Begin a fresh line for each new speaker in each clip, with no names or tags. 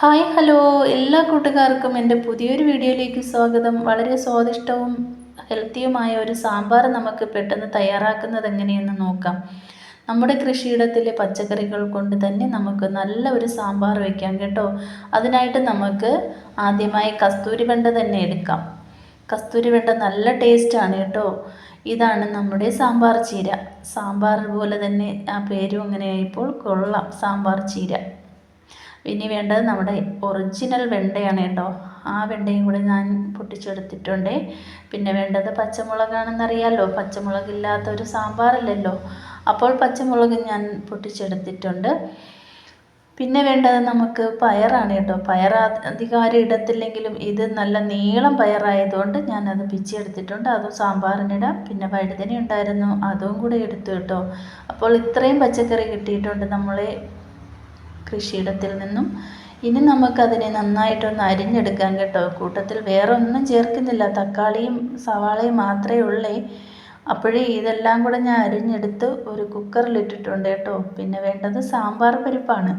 Hi hello. എല്ലാ കൂട്ടുകാർക്കും എന്റെ പുതിയൊരു വീഡിയോയിലേക്ക് സ്വാഗതം. വളരെ സ്വാദിഷ്ടവും ഹെൽത്തിയുമായ ഒരു സാമ്പാർ നമുക്ക് പെട്ടെന്ന് തയ്യാറാക്കുന്നത് എങ്ങനെയെന്ന് നോക്കാം. നമ്മുടെ കൃഷിയിടത്തിലെ പച്ചക്കറികൾ കൊണ്ട് തന്നെ നമുക്ക് നല്ല ഒരു സാമ്പാർ വയ്ക്കാം കേട്ടോ. അതിനായിട്ട് നമുക്ക് ആദ്യമായി കസ്തൂരി വെണ്ട തന്നെ എടുക്കാം. കസ്തൂരി വെണ്ട നല്ല ടേസ്റ്റാണ് കേട്ടോ. ഇതാണ് നമ്മുടെ സാമ്പാർ ചീര. സാമ്പാർ പോലെ തന്നെ ആ പേരും അങ്ങനെയായപ്പോൾ കൊള്ളാം സാമ്പാർ ചീര. ഇനി വേണ്ടത് നമ്മുടെ ഒറിജിനൽ വെണ്ടയാണ് കേട്ടോ. ആ വെണ്ടയും കൂടി ഞാൻ പൊട്ടിച്ചെടുത്തിട്ടുണ്ട്. പിന്നെ വേണ്ടത് പച്ചമുളകാണെന്നറിയാമല്ലോ പച്ചമുളകില്ലാത്ത ഒരു സാമ്പാറല്ലല്ലോ. അപ്പോൾ പച്ചമുളക് ഞാൻ പൊട്ടിച്ചെടുത്തിട്ടുണ്ട്. പിന്നെ വേണ്ടത് നമുക്ക് പയറാണ് കേട്ടോ. പയർ അധികാരം ഇടത്തില്ലെങ്കിലും ഇത് നല്ല നീളം പയറായതുകൊണ്ട് ഞാനത് പിച്ചെടുത്തിട്ടുണ്ട് അതും സാമ്പാറിനിടാം പിന്നെ വഴുതന ഉണ്ടായിരുന്നു. അതും കൂടെ എടുത്തു കേട്ടോ. അപ്പോൾ ഇത്രയും പച്ചക്കറി കിട്ടിയിട്ടുണ്ട് നമ്മളെ കൃഷിയിടത്തിൽ നിന്നും. ഇനി നമുക്കതിനെ നന്നായിട്ടൊന്ന് അരിഞ്ഞെടുക്കാം കേട്ടോ. കൂട്ടത്തിൽ വേറെ ഒന്നും ചേർക്കുന്നില്ല. തക്കാളിയും സവാളയും മാത്രമേ ഉള്ളേ. അപ്പോഴേ ഇതെല്ലാം കൂടെ ഞാൻ അരിഞ്ഞെടുത്ത് ഒരു കുക്കറിലിട്ടിട്ടുണ്ട് കേട്ടോ. പിന്നെ വേണ്ടത് സാമ്പാർ പരിപ്പാണ്.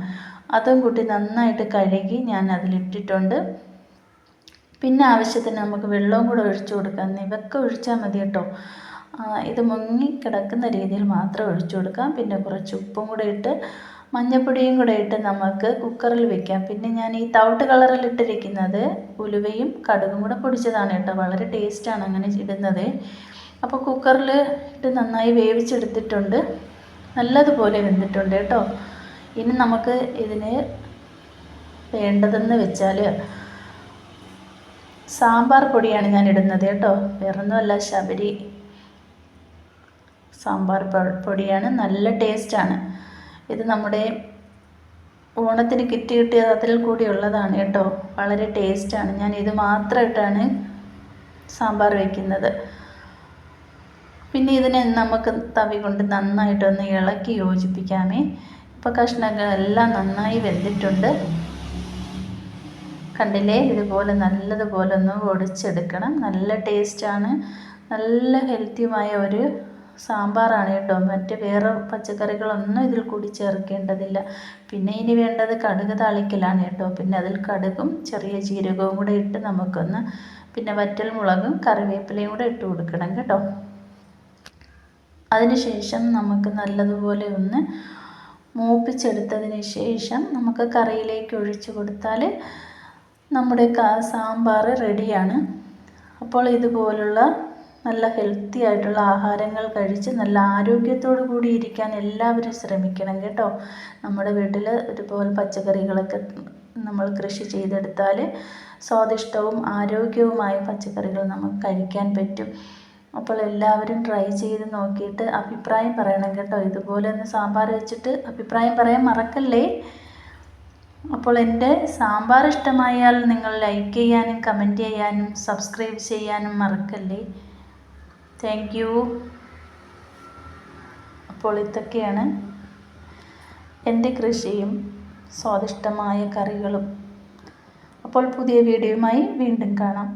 അതും കൂട്ടി നന്നായിട്ട് കഴുകി ഞാൻ അതിലിട്ടിട്ടുണ്ട്. പിന്നെ ആവശ്യത്തിന് നമുക്ക് വെള്ളവും കൂടെ ഒഴിച്ചു കൊടുക്കാം. ഇവക്കെ ഒഴിച്ചാൽ മതി കേട്ടോ. ഇത് മുങ്ങി കിടക്കുന്ന രീതിയിൽ മാത്രം ഒഴിച്ചു കൊടുക്കാം. പിന്നെ കുറച്ച് ഉപ്പും കൂടെ ഇട്ട് മഞ്ഞൾപ്പൊടിയും കൂടെ ഇട്ട് നമുക്ക് കുക്കറിൽ വെക്കാം. പിന്നെ ഞാൻ ഈ തവിട്ട് കളറിൽ ഇട്ടിരിക്കുന്നത് ഉലുവയും കടുകും കൂടെ പൊടിച്ചതാണ് കേട്ടോ. വളരെ ടേസ്റ്റാണ് അങ്ങനെ ഇടുന്നത്. അപ്പോൾ കുക്കറിൽ ഇട്ട് നന്നായി വേവിച്ചെടുത്തിട്ടുണ്ട്. നല്ലതുപോലെ വെന്തിട്ടുണ്ട് കേട്ടോ. ഇനി നമുക്ക് ഇതിന് വേണ്ടതെന്ന് വെച്ചാൽ സാമ്പാർ പൊടിയാണ് ഞാൻ ഇടുന്നത് കേട്ടോ. വേറൊന്നുമല്ല ശബരി സാമ്പാർ പൊടിയാണ്. നല്ല ടേസ്റ്റാണ് ഇത് നമ്മുടെ ഓണത്തിന് കിറ്റ് കിട്ടിയത് അതിൽ കൂടി ഉള്ളതാണ് കേട്ടോ. വളരെ ടേസ്റ്റാണ് ഞാൻ ഇത് മാത്രമായിട്ടാണ് സാമ്പാർ വയ്ക്കുന്നത് പിന്നെ ഇതിനെ നമുക്ക് തവി കൊണ്ട് നന്നായിട്ടൊന്ന് ഇളക്കി യോജിപ്പിക്കാമേ. ഇപ്പോൾ കഷ്ണങ്ങളെല്ലാം നന്നായി വെന്തിട്ടുണ്ട്. കണ്ടില്ലേ? ഇതുപോലെ നല്ലതുപോലെ ഒന്ന് ഒടിച്ചെടുക്കണം നല്ല ടേസ്റ്റാണ് നല്ല ഹെൽത്തിയുമായ ഒരു സാമ്പാറാണ് കേട്ടോ. മറ്റ് വേറെ പച്ചക്കറികളൊന്നും ഇതിൽ കൂടി ചേർക്കേണ്ടതില്ല. പിന്നെ ഇനി വേണ്ടത് കടുക് താളിക്കലാണ് കേട്ടോ. പിന്നെ അതിൽ കടുകും ചെറിയ ജീരകവും കൂടെ ഇട്ട് നമുക്കൊന്ന് പിന്നെ വറ്റൽ മുളകും കറിവേപ്പിലയും കൂടെ ഇട്ട് കൊടുക്കണം കേട്ടോ. അതിനുശേഷം നമുക്ക് നല്ലതുപോലെ ഒന്ന് മൂപ്പിച്ചെടുത്തതിന് ശേഷം നമുക്ക് കറിയിലേക്ക് ഒഴിച്ചു കൊടുത്താൽ നമ്മുടെ സാമ്പാർ റെഡിയാണ് അപ്പോൾ ഇതുപോലുള്ള നല്ല ഹെൽത്തി ആയിട്ടുള്ള ആഹാരങ്ങൾ കഴിച്ച് നല്ല ആരോഗ്യത്തോടു കൂടി ഇരിക്കാൻ എല്ലാവരും ശ്രമിക്കണം കേട്ടോ. നമ്മുടെ വീട്ടിൽ ഇതുപോലെ പച്ചക്കറികളൊക്കെ നമ്മൾ കൃഷി ചെയ്തെടുത്താൽ സ്വാദിഷ്ടവും ആരോഗ്യവുമായ പച്ചക്കറികൾ നമുക്ക് കഴിക്കാൻ പറ്റും. അപ്പോൾ എല്ലാവരും ട്രൈ ചെയ്ത് നോക്കിയിട്ട് അഭിപ്രായം പറയണം കേട്ടോ. ഇതുപോലെ ഒന്ന് സാമ്പാർ വെച്ചിട്ട് അഭിപ്രായം പറയാൻ മറക്കല്ലേ? അപ്പോൾ എന്റെ സാമ്പാർ ഇഷ്ടമായാൽ നിങ്ങൾ ലൈക്ക് ചെയ്യാനും കമന്റ് ചെയ്യാനും സബ്സ്ക്രൈബ് ചെയ്യാനും മറക്കല്ലേ? താങ്ക് യു അപ്പോൾ ഇതൊക്കെയാണ് എന്റെ കൃഷിയും സ്വാദിഷ്ടമായ കറികളും. അപ്പോൾ പുതിയ വീഡിയോയുമായി വീണ്ടും കാണാം.